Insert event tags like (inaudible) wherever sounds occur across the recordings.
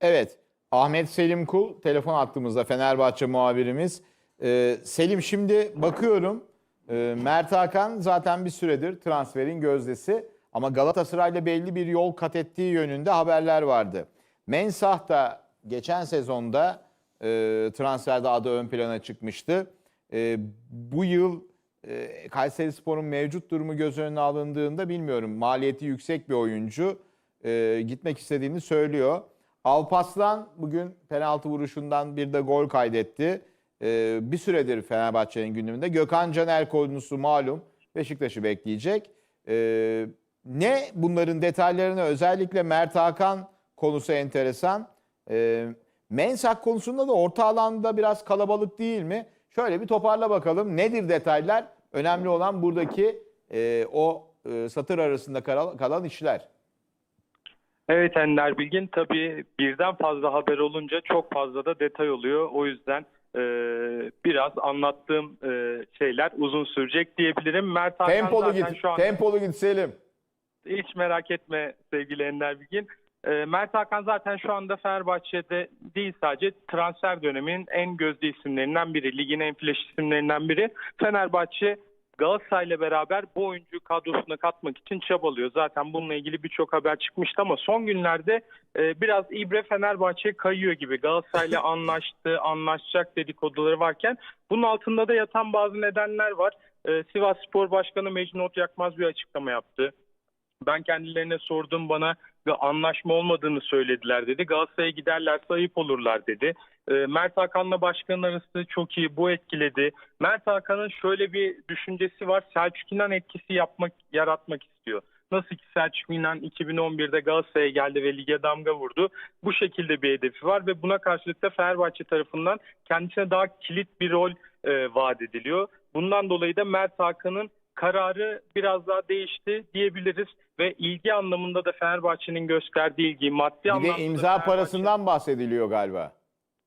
Evet, Ahmet Selim Kul telefon attığımızda Fenerbahçe muhabirimiz. Ee, Selim şimdi bakıyorum e, Mert Hakan zaten bir süredir transferin gözdesi ama Galatasaray'la belli bir yol kat ettiği yönünde haberler vardı. Mensah da geçen sezonda e, transferde adı ön plana çıkmıştı. E, bu yıl e, Kayseri Spor'un mevcut durumu göz önüne alındığında bilmiyorum maliyeti yüksek bir oyuncu e, gitmek istediğini söylüyor. Alpaslan bugün penaltı vuruşundan bir de gol kaydetti. E, bir süredir Fenerbahçe'nin gündeminde. Gökhan Caner konusu malum. Beşiktaş'ı bekleyecek. E, ne bunların detaylarını özellikle Mert Hakan konusu enteresan. E, Mensak konusunda da orta alanda biraz kalabalık değil mi? Şöyle bir toparla bakalım. Nedir detaylar? Önemli olan buradaki e, o e, satır arasında kalan işler. Evet Ender Bilgin tabii birden fazla haber olunca çok fazla da detay oluyor. O yüzden e, biraz anlattığım e, şeyler uzun sürecek diyebilirim. Mert Hakan Tempolu zaten git. şu an Tempolu git Selim. hiç merak etme sevgili Ender Bilgin. E, Mert Hakan zaten şu anda Fenerbahçe'de değil sadece transfer döneminin en gözde isimlerinden biri. Ligin en flash isimlerinden biri. Fenerbahçe Galatasaray'la beraber bu oyuncu kadrosuna katmak için çabalıyor. Zaten bununla ilgili birçok haber çıkmıştı ama son günlerde e, biraz İbre Fenerbahçe'ye kayıyor gibi. Galatasaray'la (laughs) anlaştı, anlaşacak dedikoduları varken bunun altında da yatan bazı nedenler var. E, Sivas Spor Başkanı Mecnun Yakmaz bir açıklama yaptı. Ben kendilerine sordum bana bir anlaşma olmadığını söylediler dedi. Galatasaray'a giderlerse ayıp olurlar dedi. E, Mert Hakan'la başkanın arası çok iyi bu etkiledi. Mert Hakan'ın şöyle bir düşüncesi var. Selçuk İnan etkisi yapmak, yaratmak istiyor. Nasıl ki Selçuk İnan 2011'de Galatasaray'a geldi ve lige damga vurdu. Bu şekilde bir hedefi var ve buna karşılık da Fenerbahçe tarafından kendisine daha kilit bir rol e, vaat ediliyor. Bundan dolayı da Mert Hakan'ın kararı biraz daha değişti diyebiliriz ve ilgi anlamında da Fenerbahçe'nin gösterdiği ilgi maddi Bir anlamda de da imza parasından bahsediliyor galiba.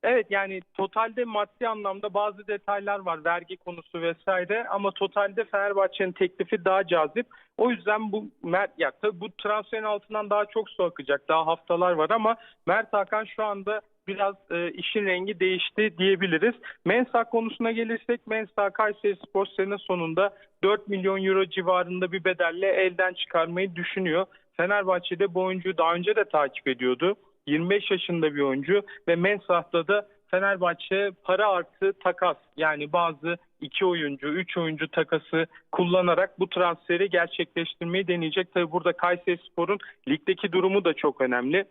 Evet yani totalde maddi anlamda bazı detaylar var vergi konusu vesaire ama totalde Fenerbahçe'nin teklifi daha cazip. O yüzden bu Mert ya tabii bu transferin altından daha çok su akacak. Daha haftalar var ama Mert Hakan şu anda biraz e, işin rengi değişti diyebiliriz. Mensa konusuna gelirsek Mensa Kayseri Spor sene sonunda 4 milyon euro civarında bir bedelle elden çıkarmayı düşünüyor. Fenerbahçe'de bu oyuncuyu daha önce de takip ediyordu. 25 yaşında bir oyuncu ve Mensah'ta da Fenerbahçe para artı takas yani bazı iki oyuncu, üç oyuncu takası kullanarak bu transferi gerçekleştirmeyi deneyecek. Tabi burada Kayseri Spor'un ligdeki durumu da çok önemli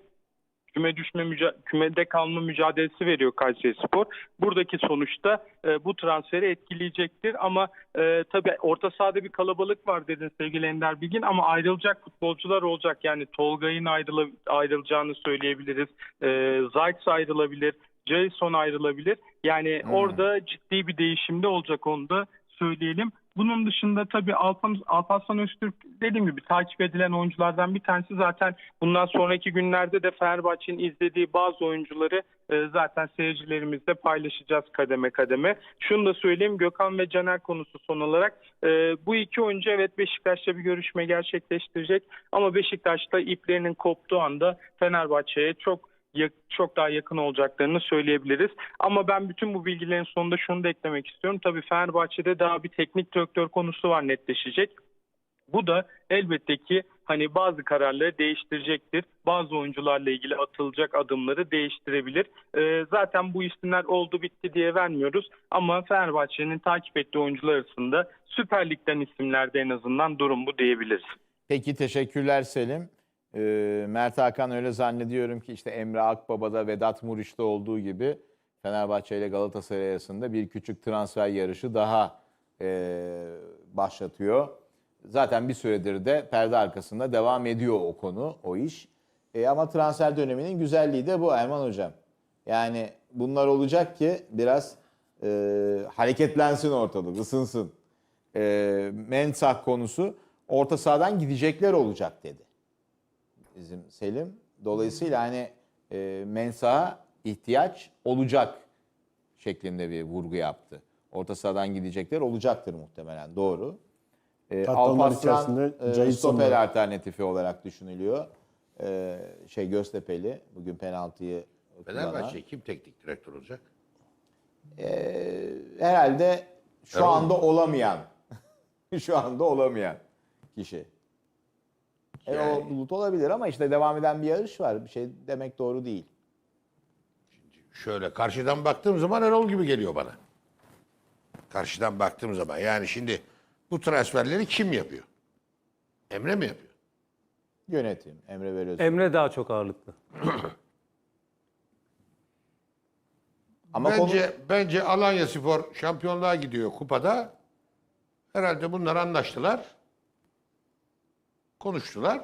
küme düşme kümede kalma mücadelesi veriyor Kayseri Spor. Buradaki sonuçta e, bu transferi etkileyecektir ama e, tabii orta sahada bir kalabalık var dedin sevgili Ender Bilgin ama ayrılacak futbolcular olacak. Yani Tolga'nın ayrıla- ayrılacağını söyleyebiliriz. E, Zayt ayrılabilir. Jason ayrılabilir. Yani Hmm. orada ciddi bir değişimde olacak onu da söyleyelim. Bunun dışında tabii Alpan, Alparslan Öztürk dediğim gibi takip edilen oyunculardan bir tanesi. Zaten bundan sonraki günlerde de Fenerbahçe'nin izlediği bazı oyuncuları e, zaten seyircilerimizle paylaşacağız kademe kademe. Şunu da söyleyeyim Gökhan ve Caner konusu son olarak. E, bu iki oyuncu evet Beşiktaş'ta bir görüşme gerçekleştirecek. Ama Beşiktaş'ta iplerinin koptuğu anda Fenerbahçe'ye çok çok daha yakın olacaklarını söyleyebiliriz. Ama ben bütün bu bilgilerin sonunda şunu da eklemek istiyorum. Tabii Fenerbahçe'de daha bir teknik direktör konusu var netleşecek. Bu da elbette ki hani bazı kararları değiştirecektir. Bazı oyuncularla ilgili atılacak adımları değiştirebilir. Ee, zaten bu isimler oldu bitti diye vermiyoruz. Ama Fenerbahçe'nin takip ettiği oyuncular arasında Süper Lig'den isimlerde en azından durum bu diyebiliriz. Peki teşekkürler Selim. Ee, Mert Hakan öyle zannediyorum ki işte Emre Akbaba'da Vedat Muriç'te olduğu gibi Fenerbahçe ile Galatasaray arasında bir küçük transfer yarışı daha e, başlatıyor. Zaten bir süredir de perde arkasında devam ediyor o konu, o iş. E, ama transfer döneminin güzelliği de bu Erman Hocam. Yani bunlar olacak ki biraz e, hareketlensin ortalık, ısınsın. E, Mensah konusu orta sahadan gidecekler olacak dedi bizim Selim. Dolayısıyla hani e, Mensah'a ihtiyaç olacak şeklinde bir vurgu yaptı. Orta sahadan gidecekler olacaktır muhtemelen doğru. E, Alparslan e, stoper alternatifi olarak düşünülüyor. e, şey Göztepe'li bugün penaltıyı. Fenerbahçe kim teknik direktör olacak? E, herhalde şu Erol. anda olamayan (laughs) şu anda olamayan kişi. E, Yani- o Bulut olabilir ama işte devam eden bir yarış var. Bir şey demek doğru değil. Şöyle karşıdan baktığım zaman Erol gibi geliyor bana. Karşıdan baktığım zaman. Yani şimdi bu transferleri kim yapıyor? Emre mi yapıyor? Yönetim, Emre Belözoğlu. Emre daha çok ağırlıklı. (clears throat) Ama konu- bence bence Alanya Spor şampiyonluğa gidiyor kupada. Herhalde bunlar anlaştılar. Konuştular.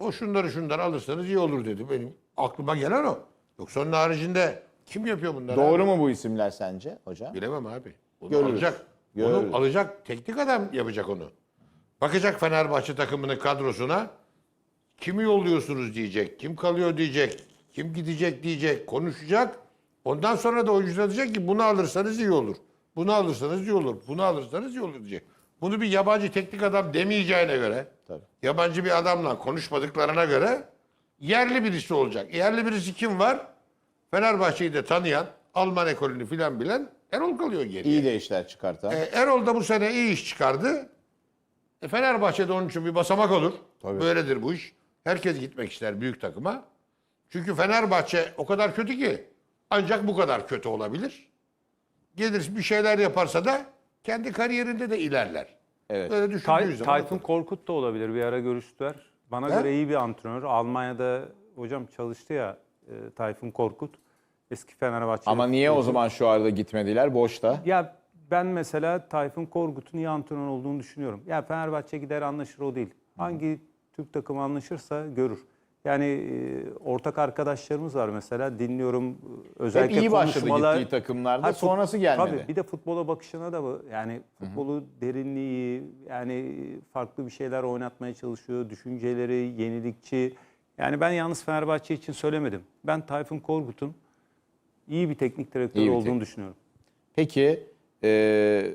O şunları şunları alırsanız iyi olur dedi. Benim aklıma gelen o. Yoksa onun haricinde kim yapıyor bunları? doğru abi? mu bu isimler sence hocam? Bilemem abi. Onu Görürüz. alacak. Görürüz. Onu alacak teknik adam yapacak onu. Bakacak Fenerbahçe takımının kadrosuna. Kimi yolluyorsunuz diyecek. Kim kalıyor diyecek. Kim gidecek diyecek. Konuşacak. Ondan sonra da oyuncular diyecek ki bunu alırsanız iyi olur. Bunu alırsanız iyi olur. Bunu alırsanız iyi olur diyecek. Bunu bir yabancı teknik adam demeyeceğine göre, Tabii. yabancı bir adamla konuşmadıklarına göre yerli birisi olacak. Yerli birisi kim var? Fenerbahçe'yi de tanıyan, Alman ekolünü filan bilen Erol kalıyor geriye. İyi de işler çıkartan. E, Erol da bu sene iyi iş çıkardı. E, Fenerbahçe'de onun için bir basamak olur. Tabii. Böyledir bu iş. Herkes gitmek ister büyük takıma. Çünkü Fenerbahçe o kadar kötü ki ancak bu kadar kötü olabilir. Gelir bir şeyler yaparsa da kendi kariyerinde de ilerler. Evet. Böyle düşündüğü Tay- zaman. Tayfun Korkut da olabilir. Bir ara görüştüler. Bana He? göre iyi bir antrenör. Almanya'da hocam çalıştı ya e, Tayfun Korkut. Eski Fenerbahçe. Ama niye o zaman şu arada gitmediler? Boşta. Ya ben mesela Tayfun Korkut'un iyi antrenör olduğunu düşünüyorum. Ya Fenerbahçe gider anlaşır o değil. Hangi Türk takımı anlaşırsa görür. Yani e, ortak arkadaşlarımız var mesela dinliyorum e, özellikle Hep iyi başladı konuşmalar- gittiği takımlarda. Fut- sonrası gelmedi. Tabii bir de futbola bakışına da bu. Yani futbolu derinliği yani farklı bir şeyler oynatmaya çalışıyor. Düşünceleri yenilikçi. Yani ben yalnız Fenerbahçe için söylemedim. Ben Tayfun Korkut'un iyi bir teknik direktör İyi bir olduğunu teknik. düşünüyorum. Peki e,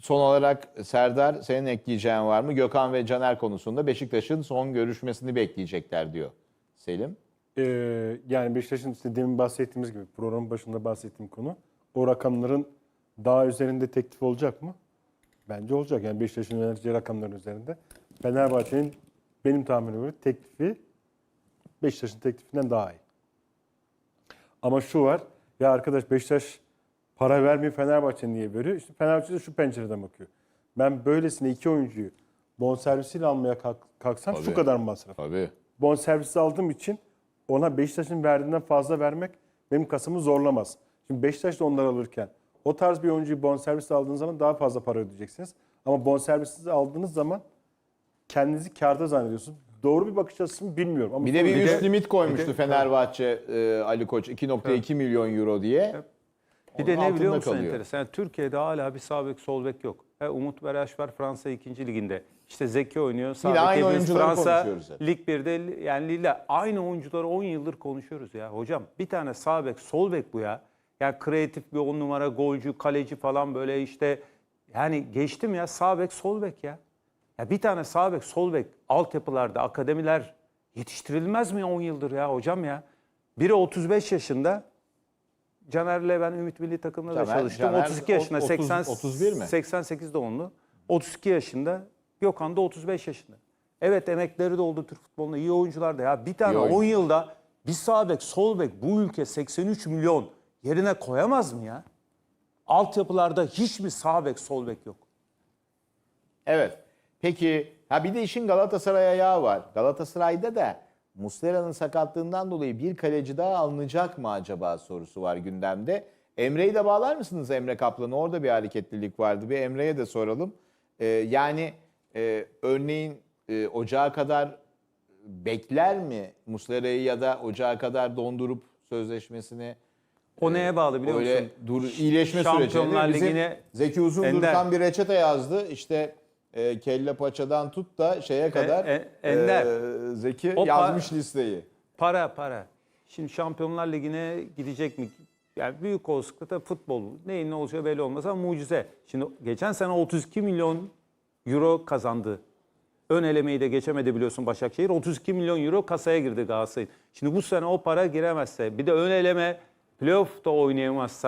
son olarak Serdar senin ekleyeceğin var mı? Gökhan ve Caner konusunda Beşiktaş'ın son görüşmesini bekleyecekler diyor Selim. Ee, yani Beşiktaş'ın işte demin bahsettiğimiz gibi programın başında bahsettiğim konu o rakamların daha üzerinde teklif olacak mı? Bence olacak. Yani Beşiktaş'ın önereceği rakamların üzerinde. Fenerbahçe'nin benim tahminim göre teklifi Beşiktaş'ın teklifinden daha iyi. Ama şu var. Ya arkadaş Beşiktaş para vermiyor Fenerbahçe niye veriyor? İşte Fenerbahçe de şu pencereden bakıyor. Ben böylesine iki oyuncuyu bonservisiyle almaya kalk- kalksam şu Tabii. kadar masraf Tabii. bonservisi aldığım için ona Beşiktaş'ın verdiğinden fazla vermek benim kasımı zorlamaz. Şimdi Beşiktaş da onları alırken o tarz bir oyuncuyu bonservis aldığınız zaman daha fazla para ödeyeceksiniz. Ama bonservisiz aldığınız zaman kendinizi kârda zannediyorsunuz. Doğru bir bakış açısı mı bilmiyorum. Ama Bir de bir üst limit koymuştu Fenerbahçe e, Ali Koç 2.2 milyon euro diye. Bir de ne biliyor musun kalıyor. enteresan? Yani Türkiye'de hala bir sağ bek sol bek yok. He, Umut Beraş var Fransa 2. liginde. İşte Zeki oynuyor. Sağ Yine aynı Edis, oyuncuları Fransa konuşuyoruz hep. Lig 1'de yani Lille aynı oyuncuları 10 yıldır konuşuyoruz ya. Hocam bir tane sağ bek sol bek bu ya. Yani kreatif bir 10 numara golcü, kaleci falan böyle işte yani geçtim ya sağ bek sol bek ya. Ya bir tane sağ bek sol bek altyapılarda akademiler yetiştirilmez mi 10 yıldır ya hocam ya? Biri 35 yaşında Caner'le ben Ümit Milli takımında da Caner- çalıştım. Caner 32 yaşında, 30 80, 31 mi? 88 doğumlu. 32 yaşında, Gökhan da 35 yaşında. Evet emekleri de oldu Türk futbolunda. iyi oyuncular da ya. Bir tane İyi 10 oyuncu. yılda bir sağ bek, sol bek bu ülke 83 milyon yerine koyamaz mı ya? Altyapılarda hiç mi sağ bek, sol bek yok? Evet. Peki ha bir de işin Galatasaray ayağı var. Galatasaray'da da Muslera'nın sakatlığından dolayı bir kaleci daha alınacak mı acaba sorusu var gündemde. Emre'yi de bağlar mısınız Emre Kaplan'ı? Orada bir hareketlilik vardı. Bir Emre'ye de soralım. Ee, yani e, örneğin e, ocağa kadar bekler mi Muslera'yı ya da ocağa kadar dondurup sözleşmesini O neye bağlı biliyor öyle musun? dur iyileşme Şampiyonlar sürecinde bizim Ligi'ne Zeki Uzundurkan Ender. bir reçete yazdı. İşte e, kelle paçadan tut da şeye kadar e, Ender. e, Zeki O yazmış listeyi. Para para. Şimdi Şampiyonlar Ligi'ne gidecek mi? Yani büyük olasılıkla futbol neyin ne olacağı belli olmaz ama mucize. Şimdi geçen sene 32 milyon euro kazandı Ön elemeyi de geçemedi biliyorsun Başakşehir. 32 milyon euro kasaya girdi Galatasaray'ın. Şimdi bu sene o para giremezse bir de ön eleme playoff da oynayamazsa